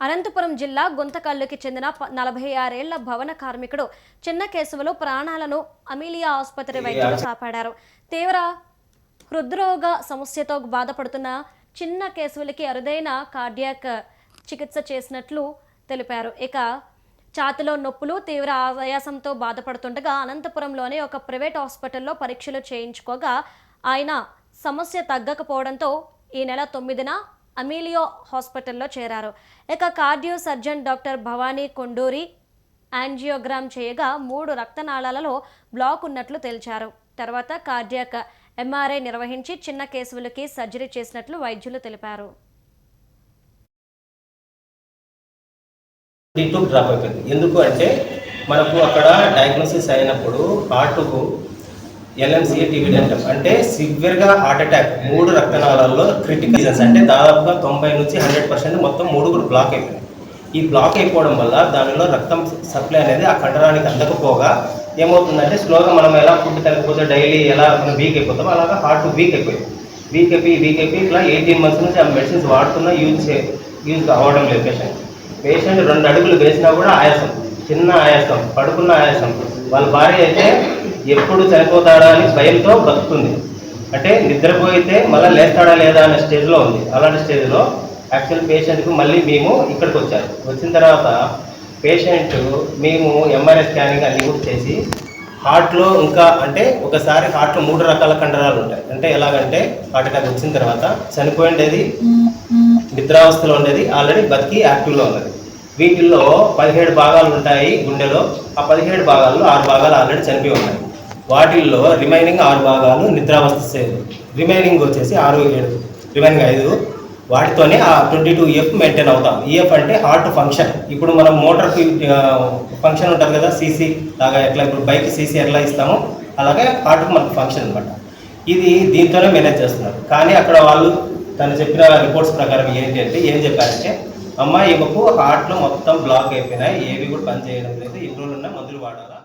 అనంతపురం జిల్లా గుంతకల్లుకి చెందిన నలభై ఆరేళ్ళ భవన కార్మికుడు చిన్న కేసులో ప్రాణాలను అమీలియా ఆసుపత్రి వైద్యులు కాపాడారు. తీవ్ర హృద్రోగ సమస్యతో బాధపడుతున్న చిన్న కేసువులకి అరుదైన కార్డియాక్ చికిత్స చేసినట్లు తెలిపారు. ఇక ఛాతిలో నొప్పులు తీవ్ర ఆయాసంతో బాధపడుతుండగా అనంతపురంలోని ఒక ప్రైవేట్ హాస్పిటల్లో పరీక్షలు చేయించుకోగా ఆయన సమస్య తగ్గకపోవడంతో ఈ నెల తొమ్మిదిన అమీలియో హాస్పిటల్లో చేరారు. ఇక cardio surgeon doctor Bhavani Konduri angiogram చేయగా మూడు రక్తనాళాలలో బ్లాక్ ఉన్నట్లు తేల్చారు. తర్వాత కార్డియాక్ ఎంఆర్ఐ నిర్వహించి చిన్న కేసులకి సర్జరీ చేసినట్లు వైద్యులు తెలిపారు. డ్రాప్ అయిపోయింది. ఎందుకు అంటే మనకు అక్కడ డయాగ్నోసిస్ అయినప్పుడు పార్టుకు ఎల్ఎంసీఏ టీవీ అంటాం. అంటే సివియర్గా హార్ట్ అటాక్ మూడు రక్తనాళాల్లో క్రిటికల్ రీజన్స్ అంటే దాదాపుగా తొంభై నుంచి హండ్రెడ్ పర్సెంట్ మొత్తం మూడు కూడా బ్లాక్ అయిపోయింది ఈ బ్లాక్ అయిపోవడం వల్ల దానిలో రక్తం సప్లై అనేది ఆ కండరానికి అందకపోగా ఏమవుతుందంటే స్లోగా మనం ఎలా ఫుడ్ తినకపోతే డైలీ ఎలా మనం వీక్ అయిపోతామో అలాగా హార్ట్ వీక్ అయిపోయింది. వీక్ అయిపోయి వీక్ అయిపోయి ఇట్లా ఎయిటీన్ మంత్స్ నుంచి ఆ మెడిసిన్స్ వాడుతున్నా యూజ్ చే యూజ్ అవ్వడం లేదు పేషెంట్ పేషెంట్ రెండు అడుగులు వేసినా కూడా ఆయాసం చిన్న ఆయాసం పడుకున్న ఆయాసం. వాళ్ళ భార్య అయితే ఎప్పుడు చనిపోతాడా అని భయంతో బతుకుతుంది అంటే నిద్రపోయితే మళ్ళీ లేస్తాడా లేదా అనే స్టేజ్లో ఉంది. అలాంటి స్టేజ్లో యాక్చువల్ పేషెంట్కు మళ్ళీ మేము ఇక్కడికి వచ్చారు వచ్చిన తర్వాత పేషెంట్ మేము ఎంఆర్ఐ స్కానింగ్ అన్ని కూడా చేసి హార్ట్లో ఇంకా అంటే ఒకసారి హార్ట్లో మూడు రకాల కండరాలు ఉంటాయి. అంటే ఎలాగంటే హార్ట్ అటాక్ వచ్చిన తర్వాత చనిపోయిండేది నిద్రావస్థలో ఉండేది ఆల్రెడీ బతికి యాక్టివ్లో ఉన్నది. వీటిల్లో పదిహేడు భాగాలు ఉంటాయి గుండెలో. ఆ పదిహేడు భాగాల్లో ఆరు భాగాలు ఆల్రెడీ చనిపోయి ఉన్నాయి. వాటిల్లో రిమైనింగ్ ఆరు భాగాలు నిద్రావస్థ సేవలు రిమైనింగ్ వచ్చేసి ఆరు ఏడు. రిమైనింగ్ ఐదు. వాటితోనే ఆ ట్వంటీ టూ ఎఫ్ మెయింటైన్ అవుతాం. ఈఎఫ్ అంటే హార్ట్ ఫంక్షన్. ఇప్పుడు మనం మోటార్ ఫంక్షన్ ఉంటుంది కదా సీసీ లాగా ఎట్లా ఇప్పుడు బైక్ సీసీ ఎట్లా ఇస్తామో అలాగే హార్ట్కి మనకు ఫంక్షన్ అనమాట ఇది దీంతోనే మేనేజ్ చేస్తున్నారు. కానీ అక్కడ వాళ్ళు తను చెప్పిన రిపోర్ట్స్ ప్రకారం ఏంటి అంటే ఏం చెప్పారంటే అమ్మాయి ఈమెకు హార్ట్లో మొత్తం బ్లాక్ అయిపోయినాయి ఏవి కూడా పనిచేయడం లేదు ఇన్ని ఉన్న మందులు వాడాలా